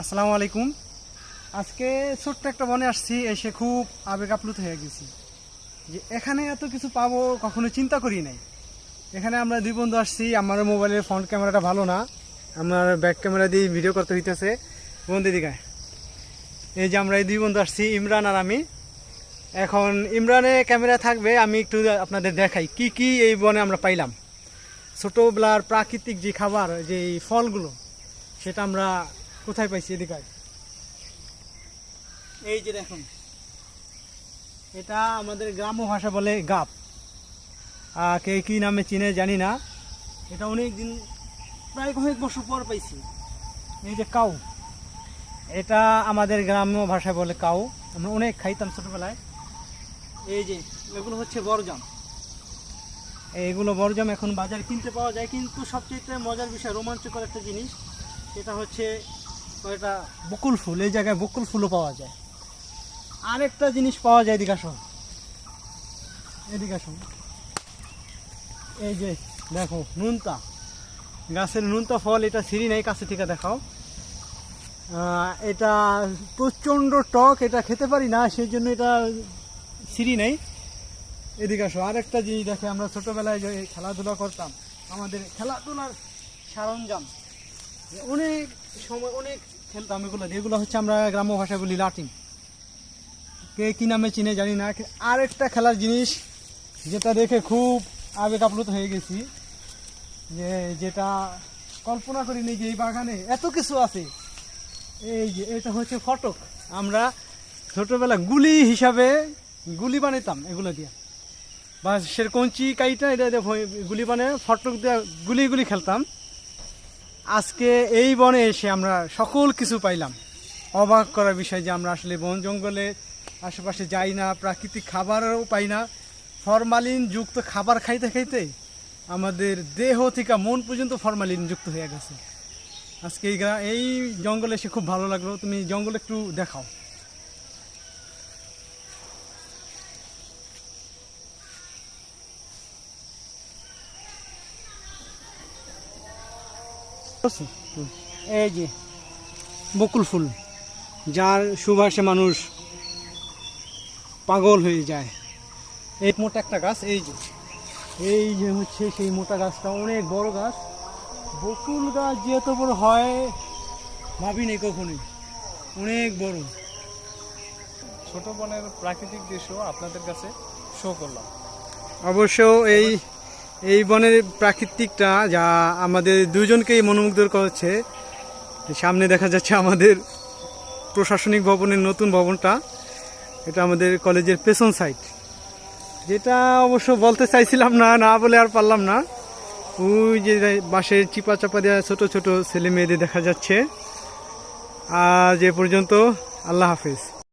আসসালামু আলাইকুম। আজকে ছোট্ট একটা বনে আসছি, এসে খুব আবেগ আপ্লুত হয়ে গেছি যে এখানে এত কিছু পাবো কখনো চিন্তা করি নাই। এখানে আমরা দুই বন্ধু আসছি, আমার মোবাইলের ফ্রন্ট ক্যামেরাটা ভালো না, আমার ব্যাক ক্যামেরা দিয়ে ভিডিও করতে হইতেছে। বন্ধু দিকায় এই যে আমরা এই দুই বন্ধু আসছি, ইমরান আর আমি। এখন ইমরানে ক্যামেরা থাকবে, আমি একটু আপনাদের দেখাই কি কি এই বনে আমরা পাইলাম। ছোটোবেলার প্রাকৃতিক যে খাবার, যে ফলগুলো সেটা আমরা কোথায় পাইছি এদিকে এই যে দেখুন, এটা আমাদের গ্রাম্য ভাষা বলে গাপ। কে কী নামে চিনে জানি না। এটা অনেক দিন প্রায় কয়েক বছর পর পাইছি। এই যে কাউ, এটা আমাদের গ্রাম্য ভাষায় বলে কাউ। আমরা অনেক খাইতাম ছোটোবেলায়। এই যে, এগুলো হচ্ছে বড়জাম। এইগুলো বড়জাম এখন বাজারে কিনতে পাওয়া যায়, কিন্তু সবচেয়ে মজার বিষয়, রোমাঞ্চকর একটা জিনিস সেটা হচ্ছে এটা বকুল ফুল, এই জায়গায় বকুল ফুলও পাওয়া যায়। আরেকটা জিনিস পাওয়া যায়, এদিকে আসো এদিকে আসো এই যে, দেখো, নুনতা। গাছের নুনতা ফল, এটা সিঁড়ি নেই, কাছে থেকে দেখাও। এটা প্রচণ্ড টক, এটা খেতে পারি না, সেই জন্য এটা সিঁড়ি নেই। এদিকে আসো, আরেকটা জিনিস দেখে আমরা ছোটোবেলায় যে খেলাধুলা করতাম, আমাদের খেলাধুলার সরঞ্জাম। অনেক সময়, অনেক খেলতাম এগুলো। এগুলো হচ্ছে আমরা গ্রাম্য ভাষায় বলি লাটিম কে কি নামে চিনে জানি না আরেকটা খেলার জিনিস যেটা দেখে খুব আবেগ আপ্লুত হয়ে গেছি, যে যেটা কল্পনা করিনি যে এই বাগানে এত কিছু আছে। এই যে, এটা হচ্ছে ফটক। আমরা ছোটবেলা গুলি হিসাবে গুলি বানাইতাম এগুলো দিয়ে। বা সের কঞ্চি, কাইটা, এটা গুলি বানিয়ে ফটক দিয়ে গুলি গুলি খেলতাম। আজকে এই বনে এসে আমরা সকল কিছু পাইলাম। অবাক করার বিষয় যে আমরা আসলে বন জঙ্গলে আশেপাশে যাই না, প্রাকৃতিক খাবারও পাই না। ফরমালিন যুক্ত খাবার খাইতে খাইতে আমাদের দেহ থেকে মন পর্যন্ত ফরমালিন যুক্ত হয়ে গেছে। আজকে এই এই জঙ্গলে এসে খুব ভালো লাগল। তুমি জঙ্গলে একটু দেখাও। এই যে বকুল ফুল যার সুবাসে মানুষ পাগল হয়ে যায়। এই মোটা একটা গাছ এই যে এই যে হচ্ছে সেই মোটা গাছটা অনেক বড় গাছ। বকুল গাছ যে এত বড় হয় ভাবিনি কখনোই। অনেক বড়। ছোট বনের প্রাকৃতিক দৃশ্য আপনাদের কাছে শো করলাম। অবশ্য এই এই বনের প্রাকৃতিকটা যা আমাদের দুজনকেই মনোমুগ্ধ করছে। সামনে দেখা যাচ্ছে আমাদের প্রশাসনিক ভবনের নতুন ভবনটা। এটা আমাদের কলেজের পেছন সাইড যেটা অবশ্য বলতে চাইছিলাম না না বলে আর পারলাম না। ওই যে বাঁশের চিপা চাপা দেওয়া ছোট ছোট ছেলে মেয়েদের দেখা যাচ্ছে। আজ এ পর্যন্ত আল্লাহ হাফেজ।